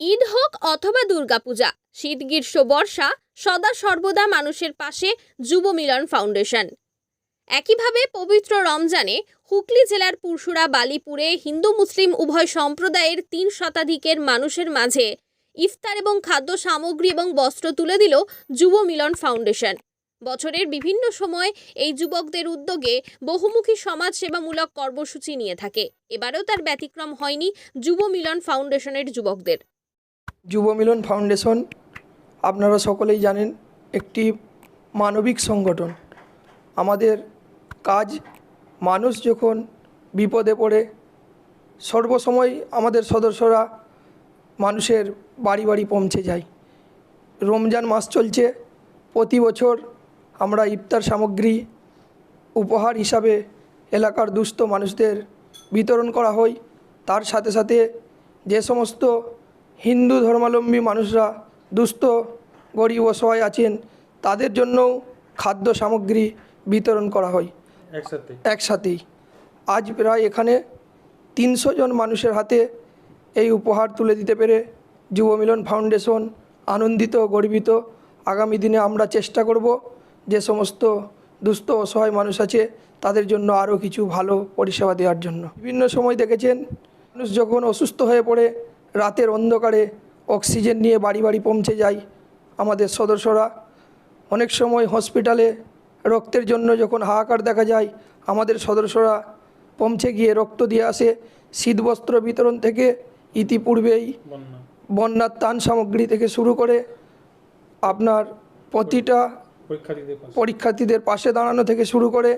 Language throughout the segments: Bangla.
ঈদ হোক অথবা দুর্গাপূজা, শীত, গ্রীষ্ম, বর্ষা, সদা সর্বদা মানুষের পাশে যুব মিলন ফাউন্ডেশন। একইভাবে পবিত্র রমজানে হুগলি জেলার পুরসুরা বালিপুরে হিন্দু, মুসলিম উভয় সম্প্রদায়ের তিন শতাধিকের মানুষের মাঝে ইফতার এবং খাদ্য সামগ্রী এবং বস্ত্র তুলে দিল যুব মিলন ফাউন্ডেশন। বছরের বিভিন্ন সময় এই যুবকদের উদ্যোগে বহুমুখী সমাজ সেবামূলক কর্মসূচি নিয়ে থাকে। এবারেও তার ব্যতিক্রম হয়নি যুব মিলন ফাউন্ডেশনের যুবকদের। যুব মিলন ফাউন্ডেশন, আপনারা সকলেই জানেন, একটি মানবিক সংগঠন। আমাদের কাজ, মানুষ যখন বিপদে পড়ে, সর্বসময় আমাদের সদস্যরা মানুষের বাড়ি বাড়ি পৌঁছে যায়। রমজান মাস চলছে, প্রতি বছর আমরা ইফতার সামগ্রী, উপহার হিসাবে এলাকার দুস্থ মানুষদের বিতরণ করা হয়। তার সাথে সাথে যে সমস্ত হিন্দু ধর্মাবলম্বী মানুষরা দুস্থ গরিব অসহায় আছেন তাদের জন্যও খাদ্য সামগ্রী বিতরণ করা হয়। একসাথে। একসাথেই। আজ প্রায় এখানে তিনশো জন মানুষের হাতে এই উপহার তুলে দিতে পেরে যুব মিলন ফাউন্ডেশন আনন্দিত গর্বিত। আগামী দিনে আমরা চেষ্টা করব যে সমস্ত দুস্থ অসহায় মানুষ আছে তাদের জন্য আরও কিছু ভালো পরিষেবা দেওয়ার জন্য। বিভিন্ন সময় দেখেছেন মানুষ যখন অসুস্থ হয়ে পড়ে রাতের অন্ধকারে অক্সিজেন নিয়ে বাড়ি বাড়ি পৌঁছে যায় আমাদের সদস্যরা। অনেক সময় হসপিটালে রক্তের জন্য যখন হাহাকার দেখা যায়, আমাদের সদস্যরা পৌঁছে গিয়ে রক্ত দিয়ে আসে। শীতবস্ত্র বিতরণ থেকে ইতিপূর্বেই বন্যার ত্রাণ সামগ্রী থেকে শুরু করে আপনার প্রতিটা পরীক্ষার্থীদের পাশে দাঁড়ানো থেকে শুরু করে,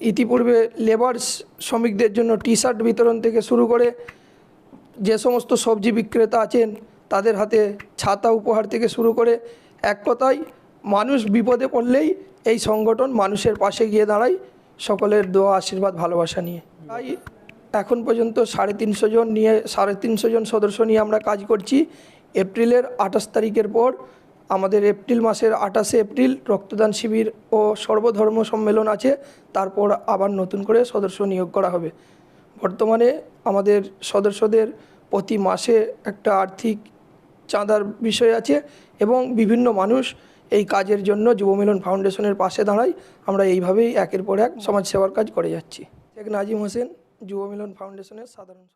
ইতিপূর্বে লেবার শ্রমিকদের জন্য টি শার্ট বিতরণ থেকে শুরু করে যে সমস্ত সবজি বিক্রেতা আছেন, তাদের হাতে ছাতা উপহার থেকে শুরু করে এক কথায় মানুষ বিপদে পড়লেই এই সংগঠন মানুষের পাশে গিয়ে দাঁড়ায়, সকলের দোয়া, আশীর্বাদ, ভালোবাসা নিয়ে। তাই এখন পর্যন্ত সাড়ে তিনশো জন নিয়ে, সাড়ে তিনশো জন সদস্য নিয়ে আমরা কাজ করছি। এপ্রিলের আঠাশ তারিখের পর আমাদের এপ্রিল মাসের আঠাশে এপ্রিল রক্তদান শিবির ও সর্বধর্ম সম্মেলন আছে। তারপর আবার নতুন করে সদস্য নিয়োগ করা হবে। বর্তমানে আমাদের সদস্যদের প্রতি মাসে একটা আর্থিক চাঁদার বিষয় আছে এবং বিভিন্ন মানুষ এই কাজের জন্য যুবমিলন ফাউন্ডেশনের পাশে দাঁড়ায়। আমরা এইভাবেই একের পর এক সমাজসেবার কাজ করে যাচ্ছি। শেখ নাজিম হোসেন যুবমিলন ফাউন্ডেশনের সাধারণ